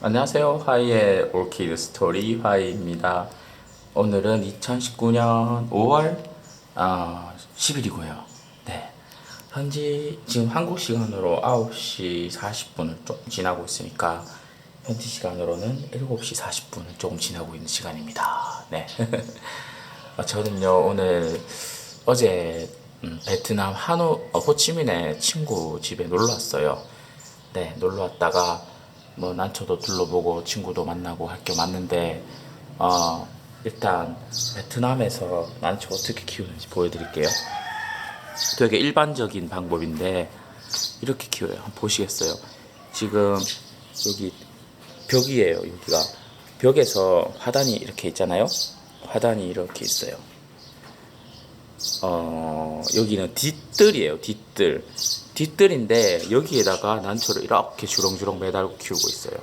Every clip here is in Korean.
안녕하세요. 화이의 올키드 스토리 화이입니다. 오늘은 2019년 5월 아, 10일이고요. 네. 현지 지금 한국 시간으로 9시 40분을 좀 지나고 있으니까 현지 시간으로는 7시 40분을 조금 지나고 있는 시간입니다. 네. 아, 저는요 오늘 어제 음, 베트남 하노 어, 호치민의 친구 집에 놀러 왔어요. 네 놀러 왔다가 뭐 난초도 둘러보고 친구도 만나고 할 게 많는데 어, 일단 베트남에서 난초 어떻게 키우는지 보여드릴게요. 되게 일반적인 방법인데 이렇게 키워요. 한번 보시겠어요? 지금 여기 벽이에요. 여기가 벽에서 화단이 이렇게 있잖아요. 화단이 이렇게 있어요. 어, 여기는 뒷뜰이에요. 뒷뜰. 뒷뜰인데 여기에다가 난초를 이렇게 주렁주렁 매달고 키우고 있어요.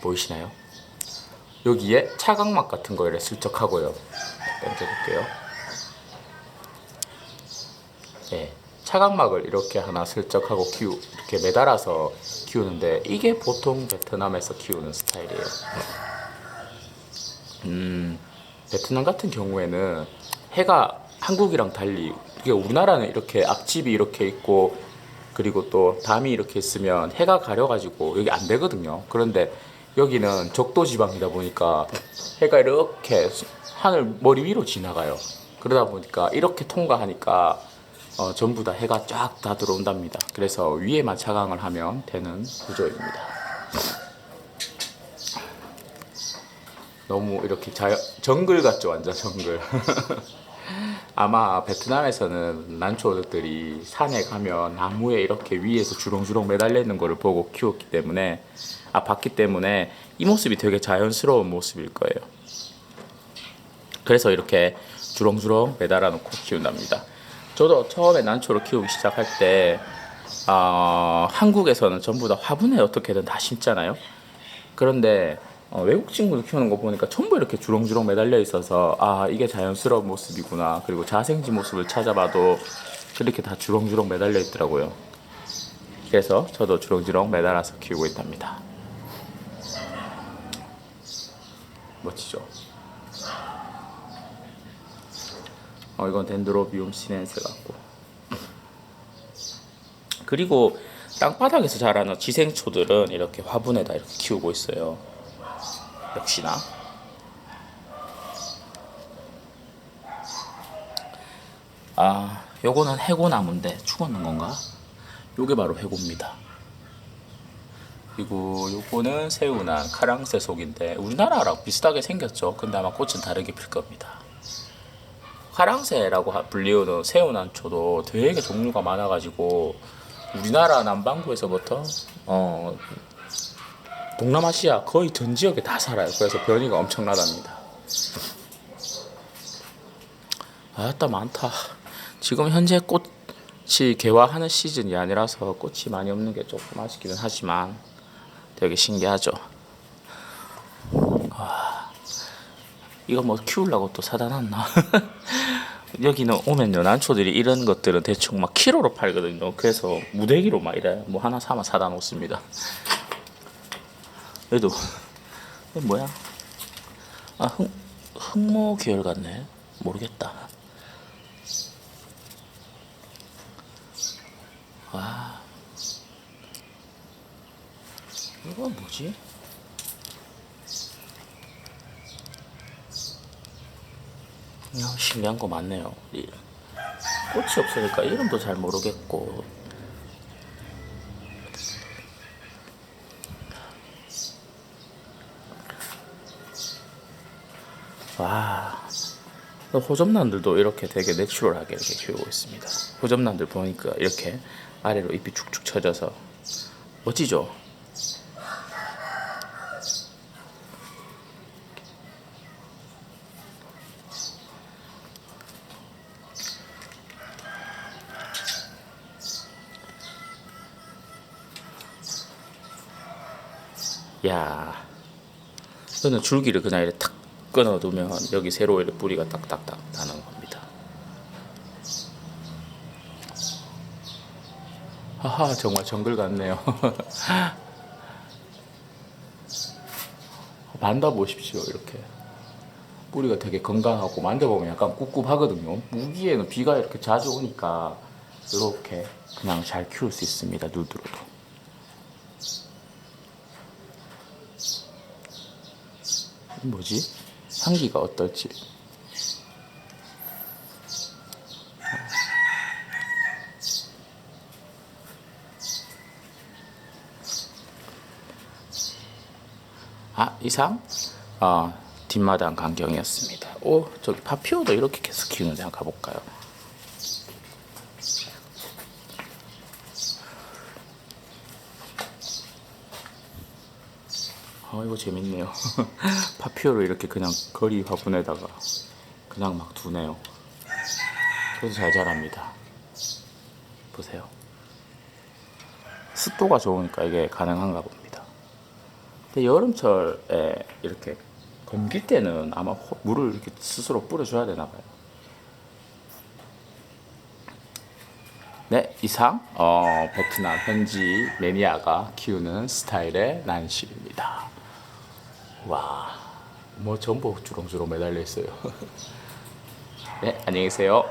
보이시나요? 여기에 차각막 같은 거를 슬쩍 하고요. 던져볼게요. 네, 차각막을 이렇게 하나 슬쩍 하고 키우 이렇게 매달아서 키우는데 이게 보통 베트남에서 키우는 스타일이에요. 음, 베트남 같은 경우에는 해가 한국이랑 달리 이게 우리나라는 이렇게 앞집이 이렇게 있고 그리고 또 담이 이렇게 있으면 해가 가려가지고 여기 안 되거든요. 그런데 여기는 적도 지방이다 보니까 해가 이렇게 하늘 머리 위로 지나가요. 그러다 보니까 이렇게 통과하니까 어, 전부 다 해가 쫙 다 들어온답니다. 그래서 위에만 차광을 하면 되는 구조입니다. 너무 이렇게 자연 정글 같죠 완전 정글. 아마 베트남에서는 난초들이 산에 가면 나무에 이렇게 위에서 주렁주렁 매달려 있는 거를 보고 키웠기 때문에 아 봤기 때문에 이 모습이 되게 자연스러운 모습일 거예요. 그래서 이렇게 주렁주렁 매달아 놓고 키운답니다. 저도 처음에 난초를 키우기 시작할 때 아, 한국에서는 전부 다 화분에 어떻게든 다 심잖아요. 그런데 어, 외국 친구들 키우는 거 보니까 전부 이렇게 주렁주렁 매달려 있어서 아 이게 자연스러운 모습이구나. 그리고 자생지 모습을 찾아봐도 그렇게 다 주렁주렁 매달려 있더라고요. 그래서 저도 주렁주렁 매달아서 키우고 있답니다. 멋지죠? 어 이건 덴드로비움 시넨세 같고. 그리고 땅바닥에서 자라는 지생초들은 이렇게 화분에다 이렇게 키우고 있어요 역시나. 아 요거는 해고나무인데 죽었는 건가? 요게 바로 해고입니다. 그리고 요거는 새우난 카랑새 속인데 우리나라랑 비슷하게 생겼죠. 근데 아마 꽃은 다르게 필 겁니다. 화랑새라고 하- 불리우는 새우난초도 되게 종류가 많아가지고 우리나라 남반구에서부터 어 동남아시아 거의 전 지역에 다 살아요. 그래서 변이가 엄청나답니다. 아따 많다. 지금 현재 꽃이 개화하는 시즌이 아니라서 꽃이 많이 없는 게 조금 아쉽기는 하지만 되게 신기하죠. 와, 이거 뭐 키우려고 또 사다 놨나? 여기는 오면요 난초들이 이런 것들은 대충 막 키로로 팔거든요. 그래서 무대기로 막 이래 뭐 하나 사면 사다 놓습니다. 얘도 뭐야? 아 흑, 흑모 계열 같네. 모르겠다. 와 이건 뭐지? 야, 신기한 거 많네요. 이- 꽃이 없으니까 이름도 잘 모르겠고 와 호접란들도 이렇게 되게 내추럴하게 이렇게 키우고 있습니다. 호접란들 보니까 이렇게 아래로 잎이 축축 처져서 멋지죠? 야, 저는 줄기를 그냥 이렇게 탁 끊어 두면 여기 세로 이렇게 뿌리가 딱딱딱 나는 겁니다. 하하 정말 정글 같네요. 만져보십시오 이렇게 뿌리가 되게 건강하고 만져보면 약간 꿉꿉하거든요. 무기에는 비가 이렇게 자주 오니까 이렇게 그냥 잘 키울 수 있습니다. 누드로도. 이 뭐지? 향기가 어떨지. 아 이상 어, 뒷마당 광경이었습니다. 오 저기 파피오도 이렇게 계속 키우는데 한번 가볼까요? 아 이거 재밌네요. 파피오를 이렇게 그냥 거리 화분에다가 그냥 막 두네요. 그래도 잘 자랍니다. 보세요. 습도가 좋으니까 이게 가능한가 봅니다. 근데 여름철에 이렇게 검길 때는 아마 호- 물을 이렇게 스스로 뿌려줘야 되나 봐요. 네, 이상 어, 베트남 현지 매니아가 키우는 스타일의 난실입니다. 와, 뭐 전부 주렁주렁 매달려 있어요. 네, 안녕히 계세요.